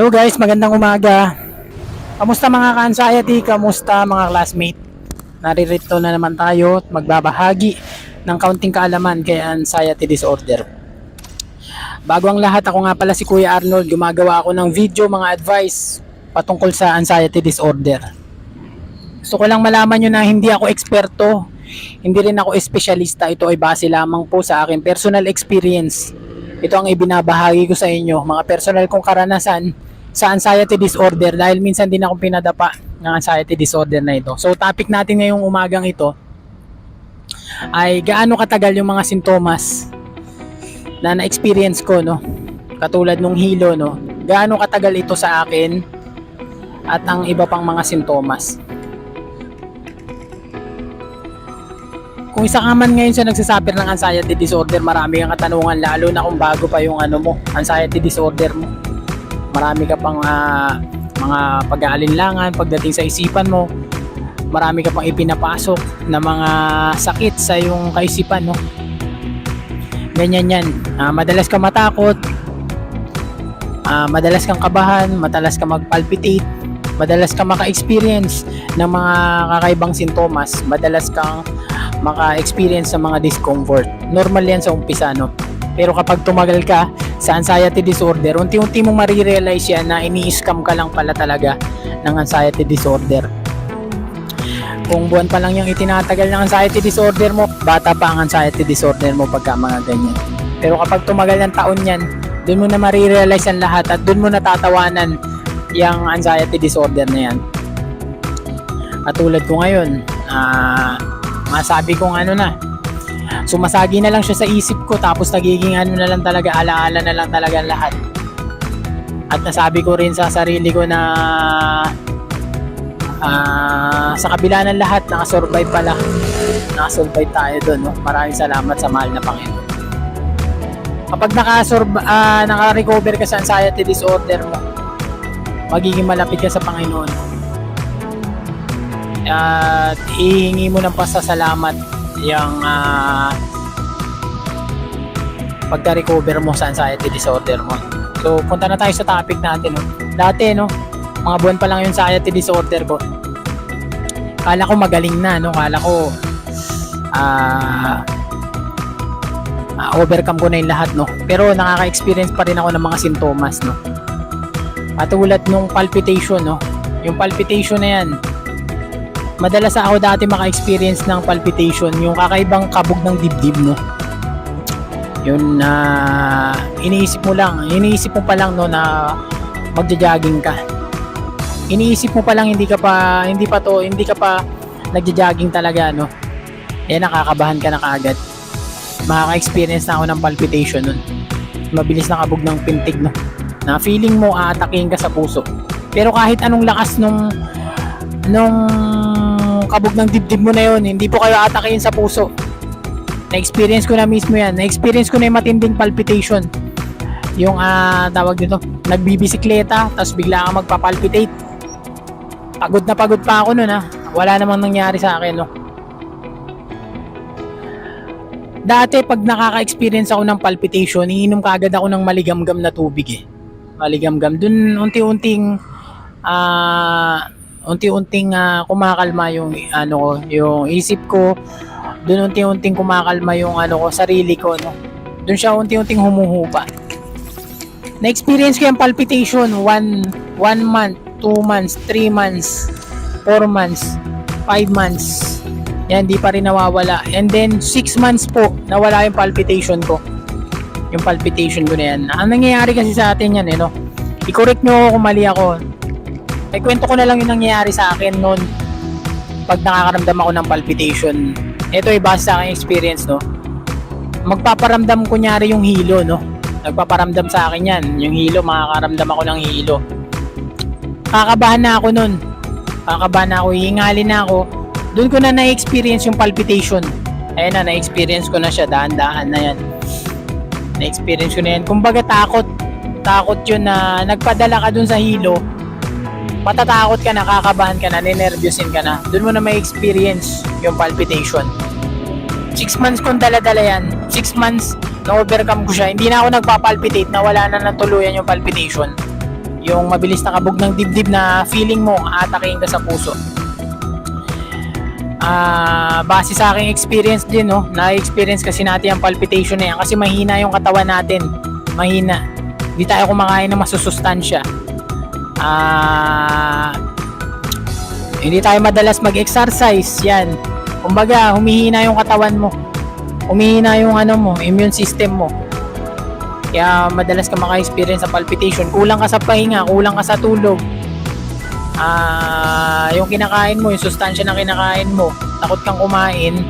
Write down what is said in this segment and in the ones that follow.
Hello guys, magandang umaga. Kamusta mga ka-anxiety? Kamusta mga classmate? Naririto na naman tayo at magbabahagi ng kaunting kaalaman kay anxiety disorder. Bago ang lahat, ako nga pala si Kuya Arnold. Gumagawa ako ng video, mga advice patungkol sa anxiety disorder. Gusto ko lang malaman nyo na hindi ako eksperto, hindi rin ako espesyalista. Ito ay base lamang po sa aking personal experience. Ito ang ibinabahagi ko sa inyo, mga personal kong karanasan sa anxiety disorder dahil minsan din akong pinadapa ng anxiety disorder na ito. So topic natin ngayong umagang ito ay gaano katagal yung mga sintomas na na-experience ko no. Katulad nung hilo no. Gaano katagal ito sa akin at ang iba pang mga sintomas. Kung isa ka man ngayon sa nagsasuffer ng anxiety disorder, marami kang katanungan lalo na kung bago pa yung ano mo, anxiety disorder mo. Marami ka pang ah, mga pag-aalinlangan pagdating sa isipan mo. Marami ka pang ipinapasok na mga sakit sa yung kaisipan, no? Ganyan yan. Ah, madalas ka matakot, ah, madalas kang kabahan, madalas ka magpalpitate, madalas ka maka-experience ng mga kakaibang sintomas, madalas kang maka-experience ng mga discomfort. Normal yan sa umpisa, no? Pero kapag tumagal ka sa anxiety disorder, unti-unti mong marirealize yan na ini-scam ka lang pala talaga ng anxiety disorder. Kung buwan pa lang yung itinatagal ng anxiety disorder mo, bata pa ang anxiety disorder mo pagka mga ganyan. Pero kapag tumagal ng taon yan, doon mo na marirealize ang lahat at doon mo natatawanan yung anxiety disorder na yan. Katulad ko ngayon, ah masabi kong ano na, sumasagi na lang siya sa isip ko tapos nagiging ano na lang talaga, alaala na lang talaga lahat. At nasabi ko rin sa sarili ko na ah, sa kabila ng lahat, nakasurvive pala. Nakasurvive tayo doon. No? Maraming salamat sa mahal na Panginoon. Kapag nakasurv ah, naka-recover ka sa anxiety disorder mo, magiging malapit ka sa Panginoon at ihingi mo ng pasasalamat yung ah, pagka-recover mo sa anxiety disorder mo. So, punta na tayo sa topic natin. No? Dati, no, mga buwan pa lang yung anxiety disorder ko. Kala ko magaling na, no? Kala ko ah ah, overcome ko na yung lahat, no? Pero nakaka-experience pa rin ako ng mga sintomas, no? Katulad nung palpitation, no? Yung palpitation na yan, madalas ako dati maka-experience ng palpitation, yung kakaibang kabog ng dibdib, no? Yun na iniisip mo lang, iniisip mo pa lang no na magja-jogging ka. Iniisip mo pa lang hindi ka pa hindi pa to, hindi ka pa nagja-jogging talaga, no? Eh nakakabahan ka na kaagad. Makaka-experience na ako ng palpitation nun. Mabilis na kabog ng pintig, no? Na feeling mo aatakihin ka sa puso. Pero kahit anong lakas nung nung kabog ng dibdib mo na yon, hindi po kayo atakihin sa puso. Na-experience ko na mismo yan. Na-experience ko na yung matinding palpitation. Yung ah, tawag dito, nagbibisikleta, tapos bigla kang magpapalpitate. Pagod na pagod pa ako nun ha. Wala namang nangyari sa akin no. Dati pag nakaka-experience ako ng palpitation, iinom kaagad ako ng maligamgam na tubig eh. Maligamgam. Dun unti-unting ah unti-unting ah, kumakalma yung ano ko, yung isip ko. Doon unti-unting kumakalma yung ano ko, sarili ko, no. Doon siya unti-unting humuhupa. Na-experience ko yung palpitation one, one month, two months, three months, four months, five months. Yan, di pa rin nawawala. And then, six months po, nawala yung palpitation ko. Yung palpitation ko na yan. Ang nangyayari kasi sa atin yan, eh, no? I-correct nyo ako kung mali ako. May kwento ko na lang yung nangyayari sa akin noon pag nakakaramdam ako ng palpitation. Ito ay base sa aking experience, no? Magpaparamdam kunyari yung hilo, no? Nagpaparamdam sa akin yan. Yung hilo, makakaramdam ako ng hilo. Kakabahan na ako nun. Kakabahan na ako, hihingalin na ako. Doon ko na na-experience yung palpitation. Ayun na, na-experience ko na siya. Dahan-dahan na yan. Na-experience ko na yan. Kumbaga takot. Takot yun na nagpadala ka dun sa hilo matatakot ka na, kakabahan ka na, ninervyusin ka na, dun mo na may experience yung palpitation. Six months kong dala-dala yan. Six months, na-overcome ko siya. Hindi na ako nagpapalpitate, na wala na natuluyan yung palpitation. yung mabilis na kabog ng dibdib na feeling mo aatakihin ka sa puso. Ah, base sa aking experience din, no, na-experience kasi natin ang palpitation na yan kasi mahina yung katawan natin. Mahina. Hindi tayo kumakain ng masusustansya. Ah, hindi tayo madalas mag-exercise, yan. Kumbaga, humihina yung katawan mo. Humihina yung ano mo, immune system mo. Kaya madalas ka maka-experience sa palpitation. Kulang ka sa pahinga, kulang ka sa tulog. Ah, yung kinakain mo, yung sustansya na kinakain mo, takot kang kumain.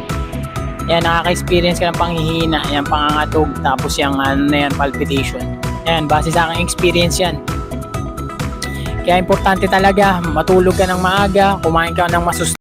Yan, nakaka-experience ka ng panghihina, yan, pangangatog, tapos yung ano yan, palpitation. Yan, base sa aking experience yan. Kaya importante talaga, matulog ka ng maaga, kumain ka ng masus